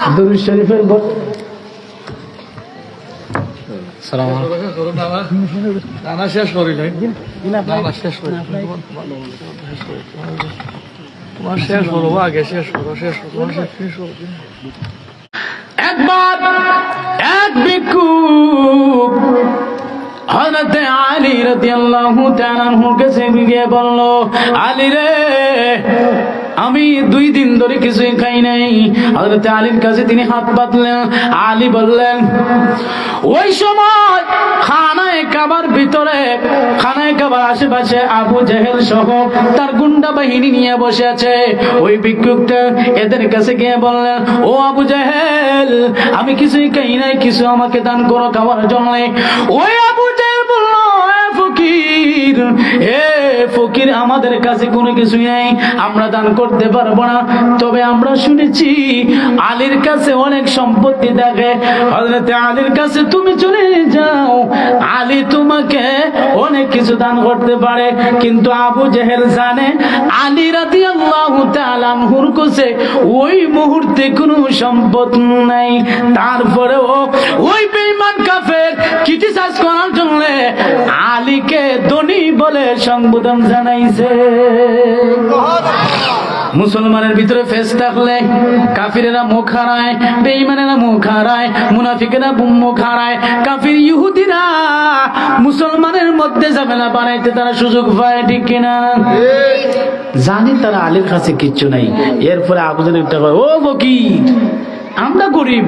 দরুদ শরীফের বল শেষ করি নাই। শেষ করি তোমার শেষ করব আগে শেষ করো শেষ করো শেষ শেষ করো একবার এক ভিক্ষু। হযরতে আলী রাদিয়াল্লাহু তাআলা আনহুর কাছে গিয়ে বলল আলী রে আমি দুই দিন ধরে কিছুই খাই নাই। হযরতে আলীর কাছে তিনি হাত পাতলেন আলী বললেন, ওই সময় খানায় কাবার ভিতরে, খানায় কাবার আশেপাশে আবু জেহেল সহ তার গুন্ডা বাহিনী নিয়ে বসে আছে। ওই ভিক্ষুকটা এদের কাছে গিয়ে বললেন, ও আবু জেহেল, আমি কিছুই খাই নাই, কিছু আমাকে দান করো খাওয়ার জন্য। ওই আবু জেহেল বলল ফকির, এ ফকির আমাদের কাছে কোনো কিছুই নেই, আমরা দান করতে পারব না। তবে আমরা শুনেছি আলীর কাছে অনেক সম্পত্তি থাকে। হজরতে আলীর কাছে তুমি চলে যাও, আলী তোমাকে অনেক কিছু দান করতে পারে। কিন্তু আবু জেহেল জানে, আলী রাতি আল্লাহ কাছে ওই মুহূর্তে কোনো সম্পদ নাই। তারপরেও ওই বেঈমান কাফের ক্রিটিসাইজ করার জন্য সম্বোধন জানাইছে। মুসলমানের ভিতরে ফেস থাকলে কাফিরেরা মুখ হারায়, বেঈমানেরা মুখ হারায়, মুনাফিকেরা মুখ হারায়, কাফির ইহুদিরা মুসলমানের মধ্যে যাবে ঝামেলা বানাইতে তারা সুযোগ পায়, ঠিক কিনা? জানি তারা আলীর কাছে কিচ্ছু নাই। এরপরে আবুদের একটা ও ফকির, আমরা গরিব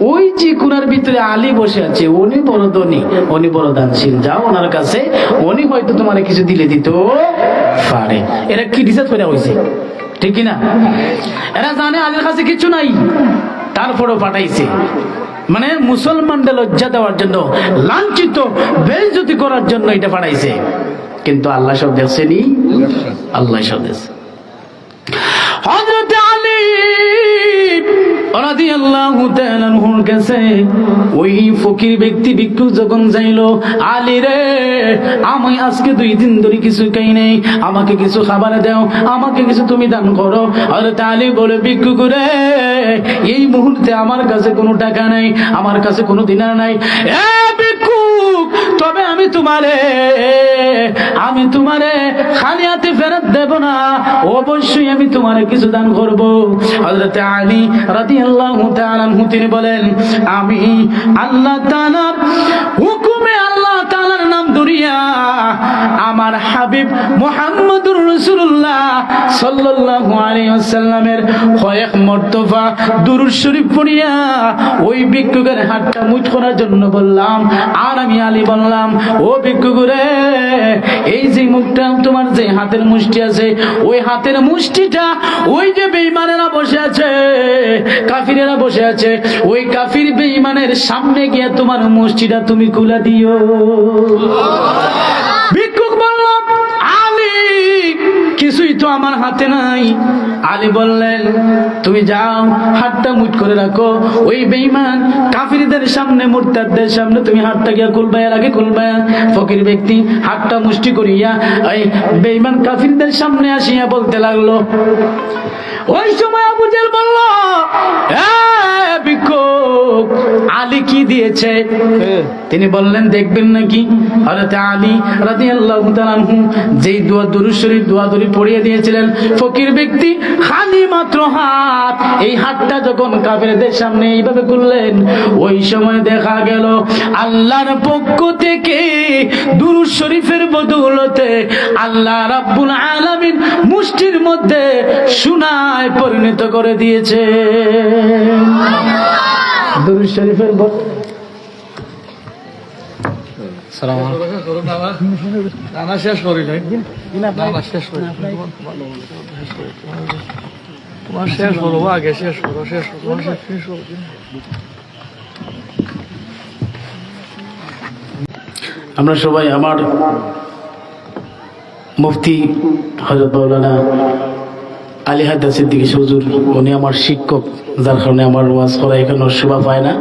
ওই যে কুনার ভিতরে আলী বসে আছে, উনি বড় ধনী, উনি বড় দানশীল। যাও ওনার কাছে, উনি হয়তো তোমার কিছু দিলে দিত, পারে। এরা কি ডিসাইড করে হয়েছে ঠিক না এরা জানে আলীর কাছে কিছু নাই, তারপরেও পাঠাইছে। মানে মুসলমানদের লজ্জা দেওয়ার জন্য, লাঞ্ছিত, বেইজ্জতি করার জন্য এটা পাঠাইছে। কিন্তু আল্লাহ সব দেখছেনি আল্লাহ সব দেখছে। ওই ফকির ব্যক্তি ভিক্ষু যখন রে, আমি আজকে দুই দিন ধরে কিছু নাই, আমাকে কিছু খাবার দাও, আমাকে কিছু তুমি দান বলে ভিক্ষু এই মুহূর্তে আমার কাছে কোনো টাকা নাই, আমার কাছে কোনো নাই। এ ভিক্ষুক তবে আমি তোমারে আমি তোমারে খালি হাতে ফেরত দেব না। অবশ্যই আমি তোমারে কিছু দান করব। হযরত আলী রাদিয়াল্লাহু তাআলা তিনি বলেন, আমি আল্লাহ তাআলার হুকুমে আল্লাহ ধরিয়া আমার হাবিব মুহাম্মদুর রসুল্লাহ সাল্লাল্লাহু আলাইহি ওয়াসাল্লামের কয়েক মর্তবা দুরূদ শরীফ পড়িয়া ওই ভিক্ষুকের হাতটা মুঠ করার জন্য বললাম, আর আমি আলী বললাম, ও ভিক্ষুকুরে, এই যে মুখটা তোমার যে হাতের মুষ্টি আছে, ওই হাতের মুষ্টিটা ওই যে বেঈমানেরা বসে আছে, কাফিরেরা বসে আছে, ওই কাফির বেঈমানের সামনে গিয়ে তোমার মুষ্টিটা তুমি খুলে দিও। তো আমার হাতে নাই। আলী বললেন, তুমি যাও, হাতটা মুট করে রাখো। ওই বেইমান কাফিরদের সামনে, মুরতাদদের সামনে তুমি হাতটা গিয়া কুলবায়া লাগে খুলবা। ফকির ব্যক্তি হাতটা মুষ্টি করিয়া ওই বেইমান কাফিরদের সামনে আসিয়া বলতে লাগল, ওই সময় আবু জেল বলল, "এ ভিক্ষুক আলী কি দিয়েছে? তিনি বললেন, দেখবেন নাকি? হযরত আলী তাআলা আনহু যেই দোয়া দুরূদ শরীফ, দোয়া দরি পড়িয়ে দিয়েছিলেন, ফকির ব্যক্তি খালি মাত্র হাত। এই হাতটা যখন কাফেরদের সামনে এইভাবে করলেন ওই সময় দেখা গেল, আল্লাহর পক্ষ থেকে দুরূদ শরীফের বদৌলতে আল্লাহ রাব্বুল আলামিন মুষ্টির মধ্যে সোনায় পরিণত করে দিয়েছে। দুরূদ শরীফের বল শেষ করি নাই। শেষ করি তোমার শেষ করব আগে শেষ করো শেষ শেষ আমরা সবাই আমার মুফতি হজরত মৌলানা আলী হায়দার সিদ্দিকী হুজুর, উনি আমার শিক্ষক, যার কারণে আমার ওয়াজ করা এখানে শোভা পায় না।